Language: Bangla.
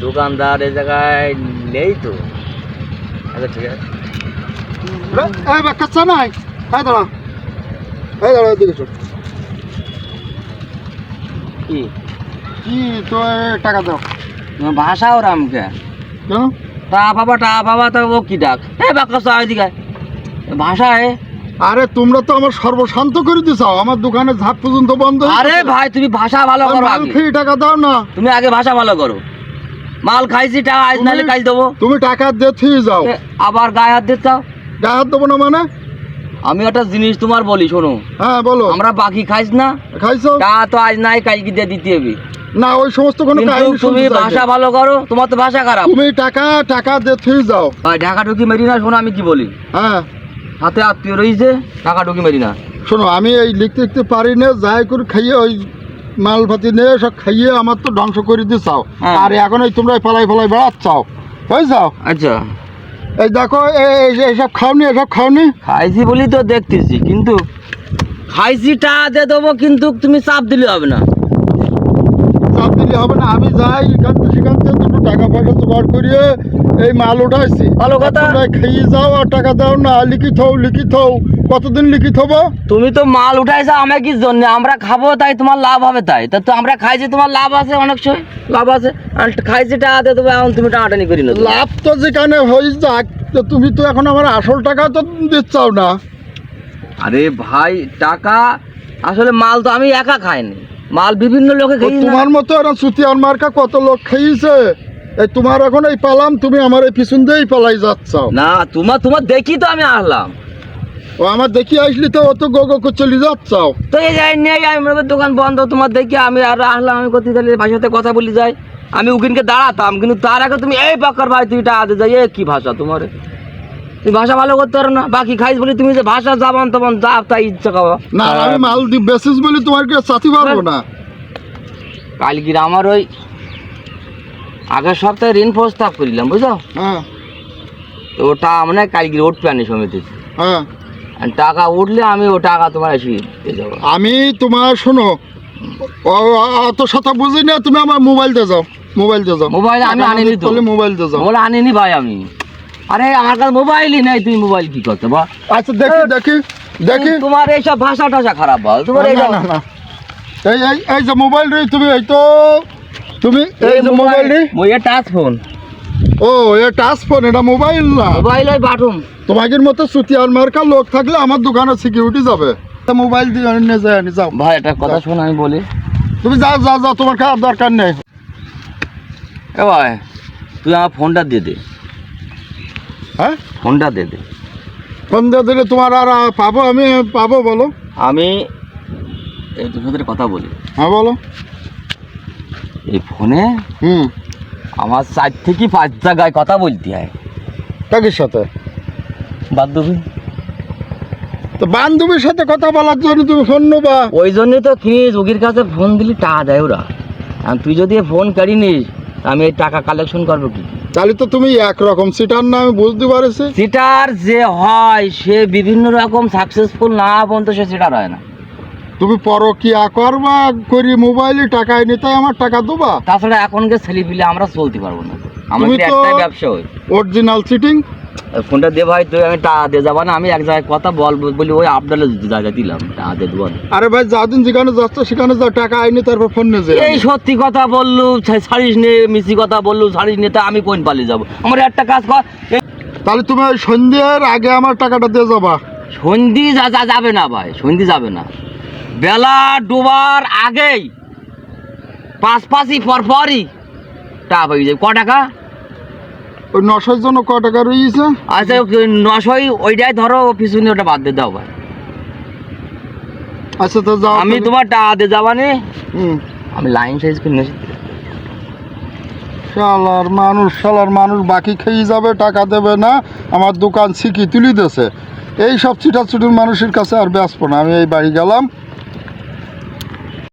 দোকানদার এ জায়গায় নেই তো। আচ্ছা ঠিক আছে। নাই। দাঁড়া। দাঁড়া চল। কি? কি তো টাকা দাও। ভাষা ওর আমাকে। কেন? টা বাবা টা বাবা তো ও কি ডাক? বাক্কা ওইদিকে। ভাষা এ। আরে তোমরা তো আমার সর্বশান্ত করে দিছাও আমার দোকানে ঝাপ পর্যন্ত বন্ধ আরে ভাই তুমি ভাষা ভালো করো মাল আগে। টাকা দাও না। তুমি আগে ভাষা ভালো করো। মাল খাইছি টাকা আজ নালে কাজ দেবো। তুমি টাকা দিয়ে থিয়ে যাও। আবার গায়ে হাত দিতে চাও? গায়ে হাত দেবো না মানে? আমি একটা জিনিস তোমার বলি শোনো। হ্যাঁ বলো। আমরা বাকি খাইছ না। খাইছো? টাকা তো আজ নাই কালকে দিয়ে দিতে হবে? না ওই সমস্ত কোনো তুমি ভাষা ভালো করো তোমার তো ভাষা খারাপ। তুমি টাকা টাকা দিয়ে থিয়ে যাও। ভাই ঢাকা ঢুকি মেরি না শোনো আমি কি বলি। হ্যাঁ। হাতে আত্মীয় রয়েছে টাকা ঢুকি মেরি না। শোনো আমি এই লিখতে লিখতে পারি না যাই করে খাইয়ে ওই মাল ফাতি নিয়ে সব খাইয়ে আমার তো ধ্বংস করে দিছাও হ্যাঁ। আর এখন ওই তোমরা ফলাই ফলাই বেড়াচ্ছাও। বুঝছাও আচ্ছা। এই দেখো এই- এই- এইসব খাওনি এসব খাওনি? খাইছি বলি তো দেখতেছি কিন্তু খাইছি টাকা দিয়ে দেবো কিন্তু তুমি চাপ দিলে হবে না। চাপ দিলে হবে না আমি যাই এখান থেকে টাকা পয়সা জোগাড় করিয়ে এই মাল উঠাইছি। ভালো কথা। খাইয়ে যাও আর টাকা দাও না লিখিত হও লিখিত হও। কতদিন লিখিত হব? তুমি তো মাল উঠাইছো আমার কি জন্য? আমরা খাব তাই তোমার লাভ হবে তাই। তা তো আমরা খাইছি তোমার লাভ আছে অনেক সময় লাভ আছে। আর খাইছি টাকা দিয়ে দেবো এখন তুমি টাকাটা নিয়ে করি না লাভ তো যেখানে হয়ে যাক তো তুমি তো এখন আমার আসল টাকা তো দিচ্ছাও না। আরে ভাই টাকা আসলে মাল তো আমি একা খাইনি। মাল বিভিন্ন লোকে তোমার মতো এরকম সুতিয়ার মার্কা কত লোক খাইয়েছে এই তোমার এখন এই পালাম তুমি আমার এই পিছন দিয়েই পালাই যাচ্ছ। না তোমার তোমার দেখি তো আমি আসলাম। ও আমার দেখি আসলি তো অত গো গো করে চলে যাচ্ছ। তো এই যাই নেই আমি দোকান বন্ধ তোমার দেখি আমি আর আসলাম আমি কোথায় তাহলে সাথে কথা বলি যাই। আমি উকিনকে দাঁড়াতাম কিন্তু তার আগে তুমি এই পাক্কার ভাই তুই টাকা দিয়ে যাই এ কি ভাষা তোমার? তুমি ভাষা ভালো করতে পারো না? বাকি খাইস বলি তুমি যে ভাষা যাবান তখন যা তাই ইচ্ছা খাওয়া না আমি মাল বেসিস বলে তোমাকে সাথী পারব না? কালকির আমার ওই আগের সপ্তাহে ঋণ প্রস্তাব করিলাম বুঝছ? হ্যাঁ। তো ওটা মানে কালকির উঠবে আনি সমিতি। হ্যাঁ। আর টাকা উঠলে আমি ও টাকা তোমার এসে যাব। আমি তোমার শোনো অত সাথে বুঝি না তুমি আমার মোবাইল দিয়ে যাও মোবাইল দিয়ে যাও। মোবাইল আমি আনিনি তো। মোবাইল দিয়ে যাও। বলে আনিনি ভাই আমি। আরে আমার কাছে মোবাইলই নাই তুমি মোবাইল কি করতে বা আচ্ছা দেখি দেখি দেখি। তোমার এইসব ভাষা টাষা খারাপ বল তোমার এই এই এই যে মোবাইল রে তুমি এই তো তুমি এই যে মোবাইল রে মই টাচ ফোন। ও এটা টাচ ফোন এটা মোবাইল না? মোবাইল ওই বাটুম তোমাদের মতো সুতিয়ার মার্কা লোক থাকলে আমার দোকানে সিকিউরিটি যাবে। তা মোবাইল দিয়ে নিয়ে যায় যাও। ভাই একটা কথা শোন আমি বলি। তুমি যাও যাও যাও তোমার খাওয়ার দরকার নেই। এ ভাই তুই আমার ফোনটা দিয়ে দে। হ্যাঁ? ফোনটা দিয়ে দে। ফোন দিয়ে দিলে তোমার আর পাবো? আমি পাবো বলো। আমি এই তোর সাথে কথা বলি। হ্যাঁ বলো। এই ফোনে? হুম। আমার চার থেকে পাঁচ জায়গায় কথা বলতে হয়। কাকির সাথে? বান্ধবী। তো বান্ধবীর সাথে কথা বলার জন্য তুমি ফোন নেবা। ওই জন্যই তো কিনি যোগীর কাছে ফোন দিলি টাকা দেয় ওরা। আর তুই যদি ফোন কাড়ি নিস আমি এই টাকা কালেকশন করব কি? তাহলে তো তুমি একরকম সিটার না আমি বুঝতে পারছি। সিটার যে হয় সে বিভিন্ন রকম সাকসেসফুল না পর্যন্ত সে সিটার হয় না। তুমি পরকিয়া করবা করি মোবাইলে টাকা এনে তাই আমার টাকা দেবা। তাছাড়া এখনকার ছেলে পিলে আমরা চলতে পারব না। আমাদের তো- একটাই ব্যবসা হয়। অরিজিনাল সিটিং ফোনটা দে ভাই তুই আমি টাকা দিয়ে যাব না আমি এক জায়গায় কথা বল বলি ওই আপনার জায়গায় দিলাম টাকা দিয়ে দেবো আরে ভাই যাদিন যেখানে যাচ্ছ সেখানে যাও টাকা আইনি তারপর ফোন নিয়ে এই সত্যি কথা বললু ছাড়িস নে মিছি কথা বললু ছাড়িস নে তা আমি কোন পালিয়ে যাব? আমার একটা কাজ কর তাহলে তুমি ওই সন্ধ্যের আগে আমার টাকাটা দিয়ে যাবা। সন্ধি যা যা যাবে না ভাই সন্ধি যাবে না। বেলা ডোবার আগেই পাঁচ পাঁচই পর পরই টাকা পেয়ে যাবে ক টাকা? ওই নশোর জন্য ক টাকা রয়েছে আচ্ছা নশোই ওইটাই ধরো পিছনে ওটা বাদ দিয়ে দাও ভাই। আচ্ছা তো যাও আমি তোমার টাকা দিয়ে যাবানে আমি লাইন সাইজ করে নিয়েছি। শালার মানুষ শালার মানুষ বাকি খেয়ে যাবে টাকা দেবে না। আমার দোকান সিকি তুলি দেছে এই সব চিটা মানুষের কাছে আর ব্যস্ত না। আমি এই বাড়ি গেলাম।